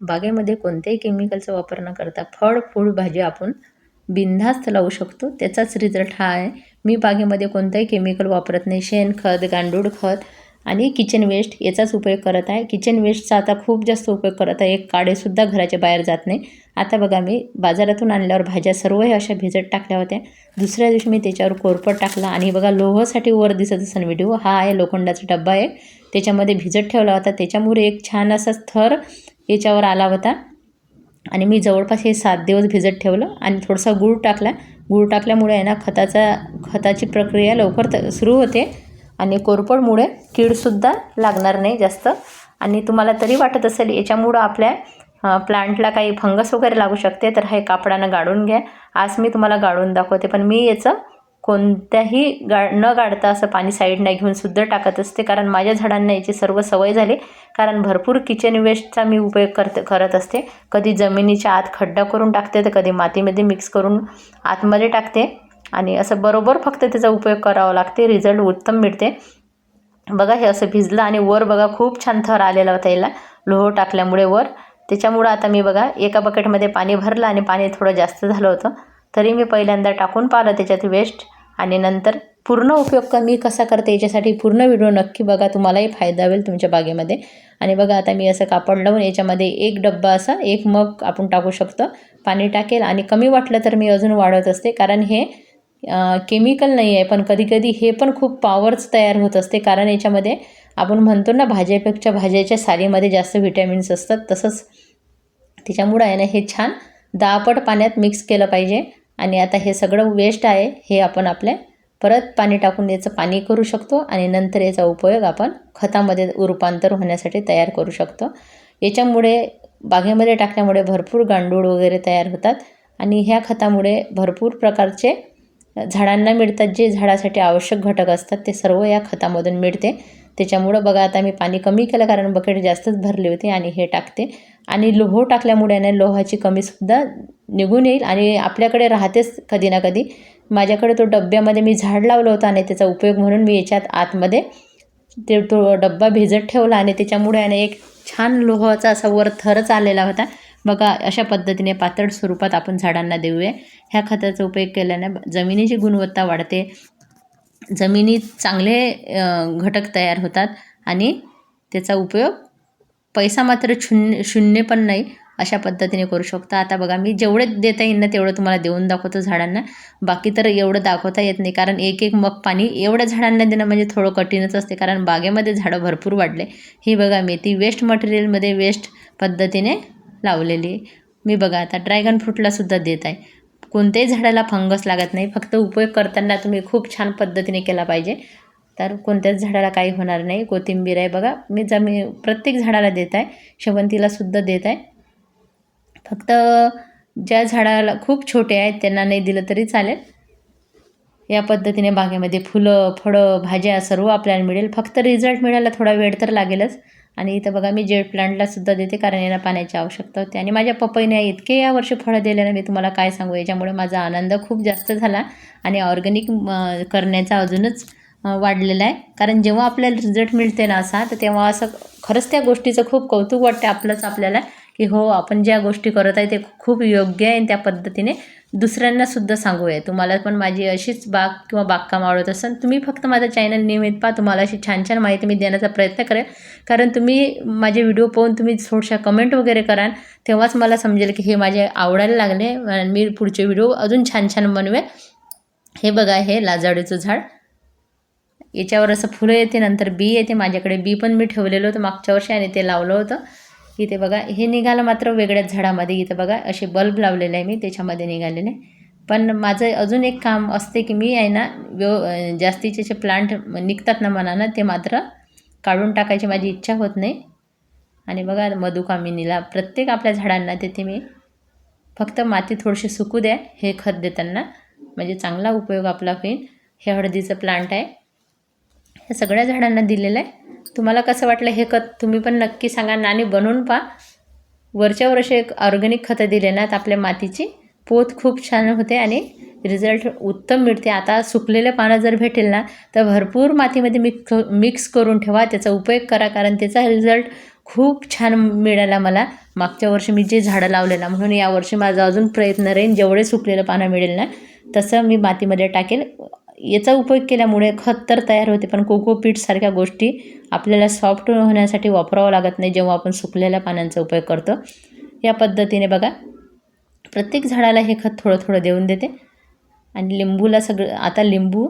बागेमध्ये कोणत्याही केमिकलचा वापर न करता फळ फूड भाजी आपण बिनधास्त लावू शकतो. त्याचाच रिझल्ट हा आहे. मी बागेमध्ये कोणतंही केमिकल वापरत नाही. शेणखत गांडूळ खत आणि किचन वेस्ट याचाच उपयोग करत आहे. किचन वेस्टचा आता खूप जास्त उपयोग करत आहे. एक काडेसुद्धा घराच्या बाहेर जात नाही. आता बघा मी बाजारातून आणल्यावर भाज्या सर्व हे अशा भिजत टाकल्या होत्या. दुसऱ्या दिवशी मी त्याच्यावर कोरपट टाकला आणि बघा लोहसाठी वर दिसत असेल व्हिडिओ हा आहे लोखंडाचा डब्बा आहे त्याच्यामध्ये भिजत ठेवला होता. त्याच्यामुळे एक छान असा थर याच्यावर आला होता. आणि मी जवळपास हे सात दिवस भिजत ठेवलं आणि थोडासा गूळ टाकला. गूळ टाकल्यामुळे आहे ना खताचा खताची प्रक्रिया लवकर त सुरू होते आणि कोरपडमुळे कीडसुद्धा लागणार नाही जास्त. आणि तुम्हाला तरी वाटत असेल याच्यामुळं आपल्या प्लांटला काही फंगस वगैरे लागू शकते तर हे कापडानं गाळून घ्या. आज मी तुम्हाला गाळून दाखवते पण मी याचं कोणत्याही गा न गाडता असं पाणी साईडने घेऊन सुद्धा टाकत असते. कारण माझ्या झाडांना याची सर्व सवय झाली. कारण भरपूर किचन वेस्टचा मी उपयोग करते करत असते. कधी जमिनीच्या आत खड्डा करून टाकते तर कधी मातीमध्ये मिक्स करून आतमध्ये टाकते. आणि असं बरोबर फक्त त्याचा उपयोग करावा लागते. रिझल्ट उत्तम मिळते. बघा हे असं भिजलं आणि वर बघा खूप छान थर आलेला होता याला. लोह टाकल्यामुळे वर. त्याच्यामुळं आता मी बघा एका बकेटमध्ये पाणी भरलं आणि पाणी थोडं जास्त झालं होतं. तरी मी पहिल्यांदा टाकून पाहिलं त्याच्यात वेस्ट आणि नंतर पूर्ण उपयोग कमी कसा करते याच्यासाठी पूर्ण व्हिडिओ नक्की बघा. तुम्हालाही फायदा होईल तुमच्या बागेमध्ये. आणि बघा आता मी असं कापड लावून याच्यामध्ये एक डब्बा असा एक मग आपण टाकू शकतो. पाणी टाकेल आणि कमी वाटलं तर मी अजून वाढवत असते. कारण हे केमिकल नाही आहे पण कधीकधी हे पण खूप पॉवर्स तयार होत असते. कारण याच्यामध्ये आपण म्हणतो ना भाज्यापेक्षा भाज्याच्या सालीमध्ये जास्त व्हिटॅमिन्स असतात. तसंच त्याच्यामुळं आहे ना हे छान दहापट पाण्यात मिक्स केलं पाहिजे. आणि आता हे सगळं वेस्ट आहे हे आपण आपल्या परत पाणी टाकून याचं पाणी करू शकतो आणि नंतर याचा उपयोग आपण खतामध्ये रूपांतर होण्यासाठी तयार करू शकतो. याच्यामुळे बागेमध्ये टाकल्यामुळे भरपूर गांडूळ वगैरे तयार होतात आणि ह्या खतामुळे भरपूर प्रकारचे झाडांना मिळतात जे झाडासाठी आवश्यक घटक असतात ते सर्व या खतामधून मिळते. त्याच्यामुळं बघा आता मी पाणी कमी केलं कारण बकेट जास्तच भरली होती आणि हे टाकते. आणि लोह टाकल्यामुळे ना लोहाची कमीसुद्धा निघून येईल आणि आपल्याकडे राहतेच कधी ना कधी. माझ्याकडे तो डब्यामध्ये मी झाड लावलं होतं आणि त्याचा उपयोग म्हणून मी याच्यात आतमध्ये ते तो डब्बा भिजत ठेवला आणि त्याच्यामुळे आणि एक छान लोहाचा असा वर थरच आलेला होता. बघा अशा पद्धतीने पातळ स्वरूपात आपण झाडांना देऊया. ह्या खताचा उपयोग केल्याने जमिनीची गुणवत्ता वाढते. जमिनीत चांगले घटक तयार होतात आणि त्याचा उपयोग पैसा मात्र शून्य शून्य पण नाही अशा पद्धतीने करू शकता. आता बघा मी जेवढे देता येईल ना तेवढं तुम्हाला देऊन दाखवतो झाडांना. बाकी तर एवढं दाखवता येत नाही. कारण एक एक मग पाणी एवढ्या झाडांना देणं म्हणजे थोडं कठीणच असते. कारण बागेमध्ये झाडं भरपूर वाढले. ही बघा मी ती वेस्ट मटेरियलमध्ये वेस्ट पद्धतीने लावलेली मी बघा आता ड्रॅगन फ्रूटलासुद्धा देत आहे. कोणत्याही झाडाला फंगस लागत नाही. फक्त उपयोग करताना तुम्ही खूप छान पद्धतीने केला पाहिजे. तर कोणत्याच झाडाला काही होणार नाही. कोथिंबीर आहे बघा. मी जमी प्रत्येक झाडाला देत आहे. शेवंतीलासुद्धा देत आहे. फक्त ज्या झाडाला खूप छोटे आहेत त्यांना नाही दिलं तरी चालेल. या पद्धतीने बागेमध्ये फुलं फळं भाज्या सर्व आपल्याला मिळेल. फक्त रिझल्ट मिळायला थोडा वेळ तर लागेलच. आणि इथं बघा मी जेट प्लांटलासुद्धा देते कारण यांना पाण्याची आवश्यकता होते. आणि माझ्या पपईने इतके या वर्षी फळं दिले ना मी तुम्हाला काय सांगू? याच्यामुळे माझा आनंद खूप जास्त झाला. आणि ऑर्गॅनिक करण्याचा अजूनच वाढलेला आहे. कारण जेव्हा आपल्याला रिझल्ट मिळते ना असा तर तेव्हा असं खरंच त्या गोष्टीचं खूप कौतुक वाटते आपलंच आपल्याला. की हो आपण ज्या गोष्टी करत आहे ते खूप योग्य आहे आणि त्या पद्धतीने दुसऱ्यांनासुद्धा सांगूया. तुम्हाला पण माझी अशीच बाग किंवा बागकाम आवडत असेल तुम्ही फक्त माझं चॅनल नियमित पहा. तुम्हाला अशी छान छान माहिती मी देण्याचा प्रयत्न करेन. कारण तुम्ही माझे व्हिडिओ पाहून तुम्ही थोडशा कमेंट वगैरे कराल तेव्हाच मला समजेल की हे माझे आवडायला लागले मी पुढचे व्हिडिओ अजून छान छान बनवेल हे बघा हे लाजाडीचं झाड. याच्यावर असं फुलं येते नंतर बी येते. माझ्याकडे बी पण मी ठेवलेलं होतं मागच्या वर्षी आणि ते लावलं होतं. इथे बघा हे निघालं मात्र वेगळ्याच झाडामध्ये. इथं बघा असे बल्ब लावलेले आहे मी त्याच्यामध्ये निघालेले. पण माझं अजून एक काम असते की मी आहे ना व्यव जास्तीचे जे प्लांट निघतात ना मनानं ते मात्र काढून टाकायची माझी इच्छा होत नाही. आणि बघा मधुकामिनीला प्रत्येक आपल्या झाडांना तिथे मी फक्त माती थोडीशी सुकू द्या हे खत देताना. म्हणजे चांगला उपयोग आपला होईल. हे हळदीचं प्लांट आहे. हे सगळ्या झाडांना दिलेलं आहे. तुम्हाला कसं वाटलं हे खत तुम्ही पण नक्की सांगा. आणि बनवून पहा. वरच्या वर्ष एक ऑर्गॅनिक खतं दिले ना तर आपल्या मातीची. पोत खूप छान होते आणि रिझल्ट उत्तम मिळते. आता सुकलेलं पानं जर भेटेल ना तर भरपूर मातीमध्ये मिक्स मिक्स करून ठेवा. त्याचा उपयोग करा कारण त्याचा रिझल्ट खूप छान मिळाला मला. मागच्या वर्षी मी जे झाडं लावले ना म्हणून यावर्षी माझा अजून प्रयत्न राहील जेवढे सुकलेलं पानं मिळेल ना तसं मी मातीमध्ये टाकेल. याचा उपयोग केल्यामुळे खत तर तयार होते पण कोकोपीटसारख्या गोष्टी आपल्याला सॉफ्ट होण्यासाठी वापरावं लागत नाही जेव्हा आपण सुकलेल्या पानांचा उपयोग करतो. या पद्धतीने बघा प्रत्येक झाडाला हे खत थोडं थोडं देऊन देते. आणि लिंबूला सगळं आता लिंबू